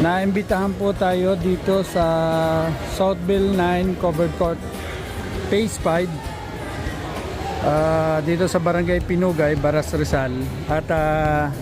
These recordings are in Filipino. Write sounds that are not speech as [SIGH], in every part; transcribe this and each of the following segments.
Naimbitahan po tayo dito sa Southville 9 Covered Court Phase 5 Ah, dito sa Barangay Pinugay, Baras Rizal. At ah,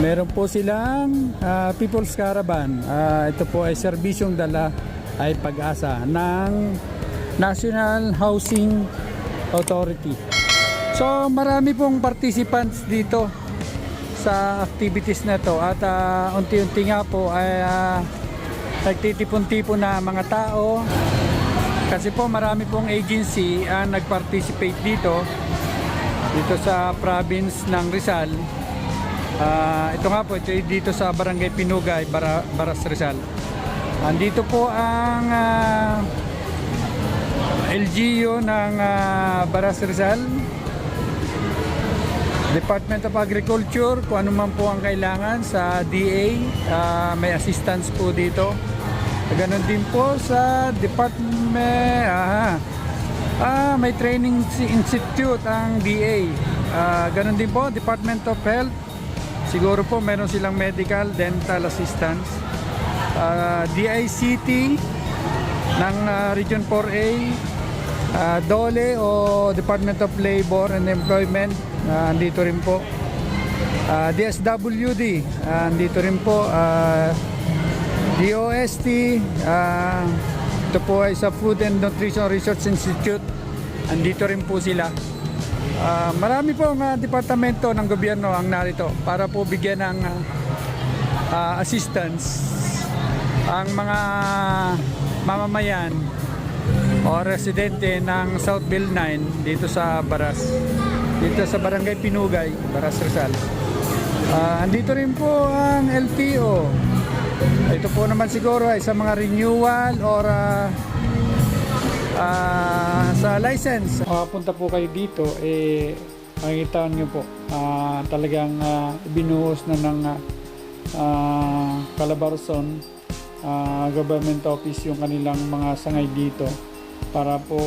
meron po silang ah, People's Caravan. Ah, ito po ay serbisyong dala ay pag-asa ng National Housing Authority. So marami pong participants dito sa activities na to. At ah, unti-unti nga po ay ah, nagtitipon-tipon na mga tao. Kasi po marami pong agency ang nag-participate dito dito sa province ng Rizal. Ah, ito nga po ito dito sa Barangay Pinugay Bara- Baras Rizal. Andito po ang ah, LGU ng ah, Baras Rizal Department of Agriculture, kung ano man po ang kailangan sa DA, ah, may assistance po dito. Ganon din po sa Department, ah, ah, may training institute ang DA. Ah, ganon din po, Department of Health, siguro po meron silang medical, dental assistance. Ah, DICT ng ah, Region 4A, Ah, DOLE o Department of Labor and Employment, ah, andito rin po. Ah, DSWD, ah, andito rin po. Ah, DOST, ah, ito po ay sa Food and Nutrition Research Institute, andito rin po sila. Ah, marami po ang departamento ng gobyerno ang narito para po bigyan ng ah, ah, assistance ang mga mamamayan o residente ng Southville 9 dito sa Baras dito sa Barangay Pinugay Baras Rizal. Ah, andito rin po ang LTO ito po naman siguro ay sa mga renewal or ah, ah, sa license. Punta po kayo dito eh makikita nyo po ah, talagang ah, binuhos na ng ah, Calabarzon ah, government office yung kanilang mga sangay dito para po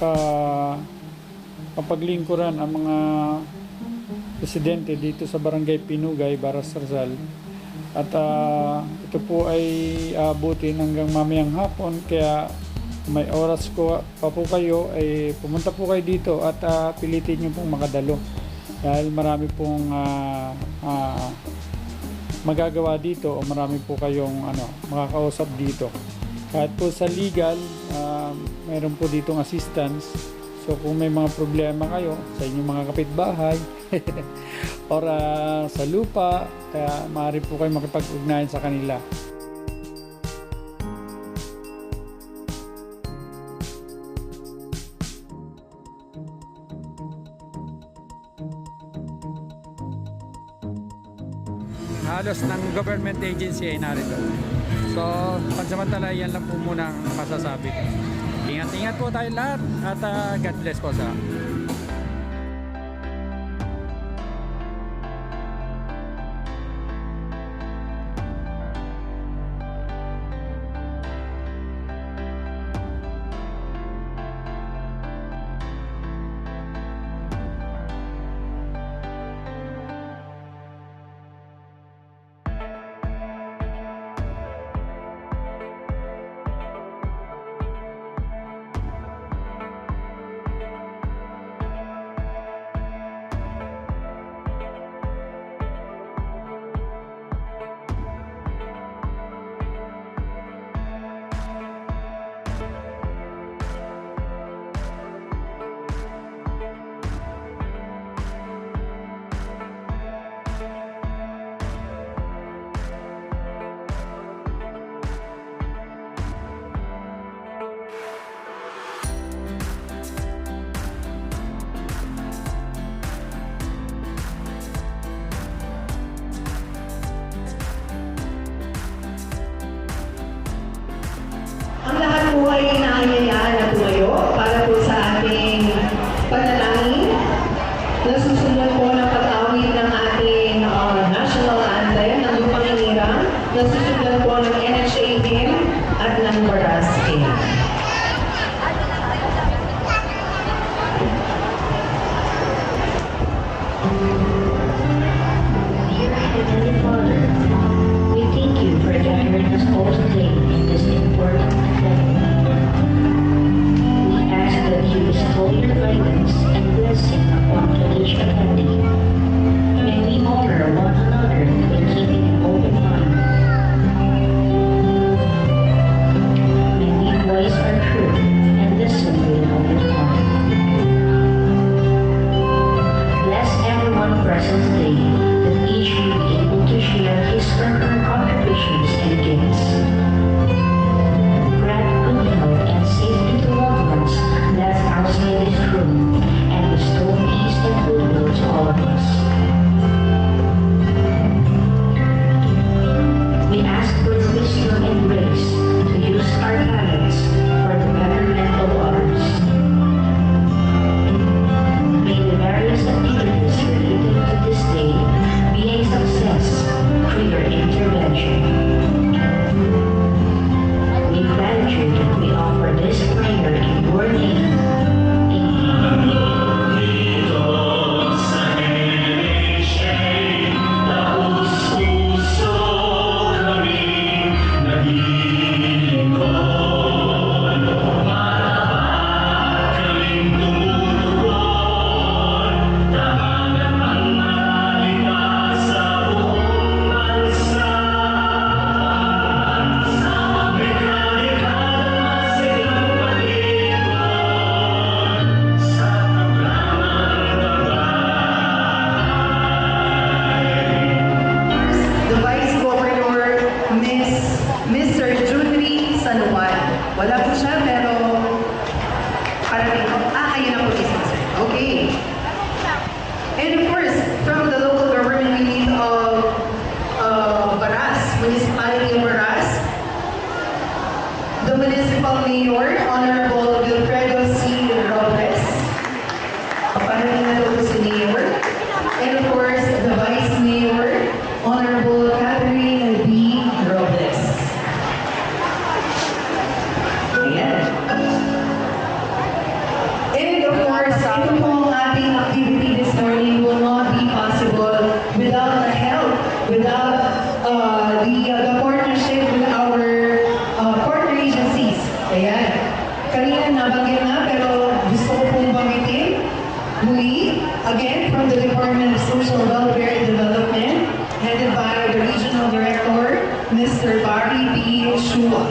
uh, mapaglingkuran ang mga residente dito sa Barangay Pinugay, Baras Rizal. At ah, ito po ay aabutin hanggang mamayang hapon kaya may oras ko pa po kayo ay pumunta po kayo dito at ah, pilitin nyo pong makadalo dahil marami pong ah, ah, magagawa dito o marami po kayong ano, makakausap dito. Kahit po sa legal, um, mayroon po ditong assistance. So kung may mga problema kayo sa inyong mga kapitbahay [LAUGHS] or ah, sa lupa, kaya maaari po kayo makipag-ugnayan sa kanila. halos ng government agency ay narito. So, pansamantala yan lang po muna ang masasabi ko. Ingat-ingat po tayo lahat at ah, God bless po sa Highways. Parating ko, ah, kayo na po, Okay. And Lee, again from the Department of Social Welfare and Development, headed by the Regional Director, Mr. Barry B. Shua.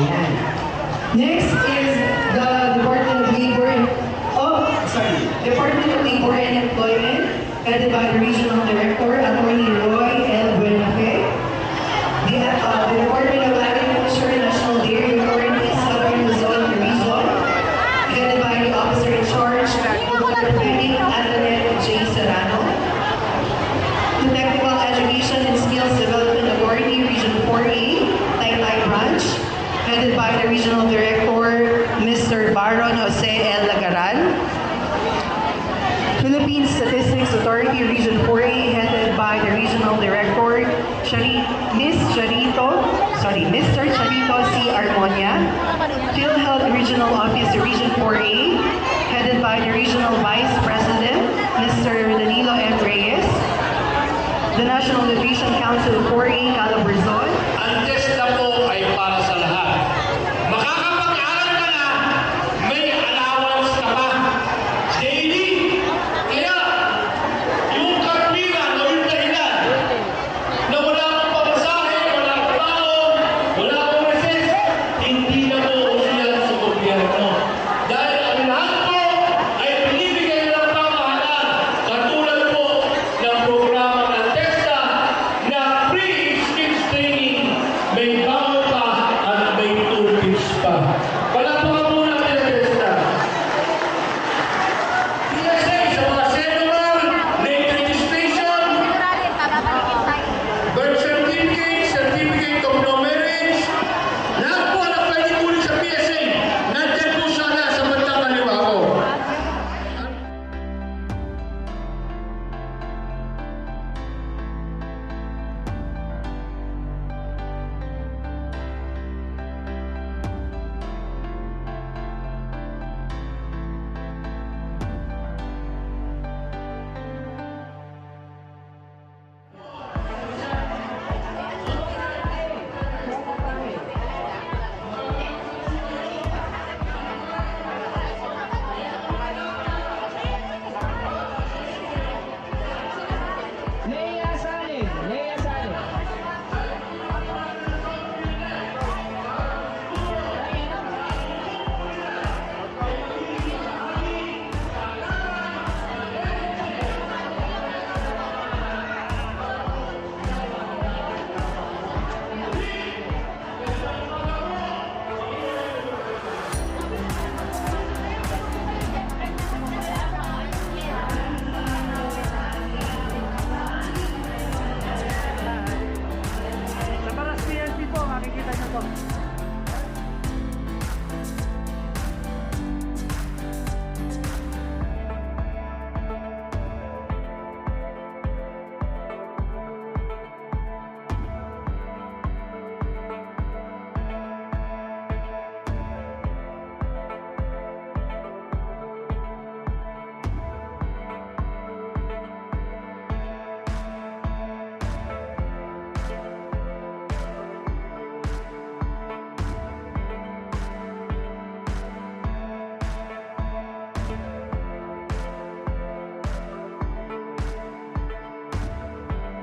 Yeah. Next is the Department of Labor and, oh, sorry, Department of Labor and Employment, headed by the Regional Director, Attorney Philippine Statistics Authority Region 4A headed by the Regional Director, Chari, Ms. Charito, sorry, Mr. Charito C. Armonia, PhilHealth Regional Office Region 4A headed by the Regional Vice President, Mr. Danilo M. Reyes, the National Nutrition Council 4A, Calab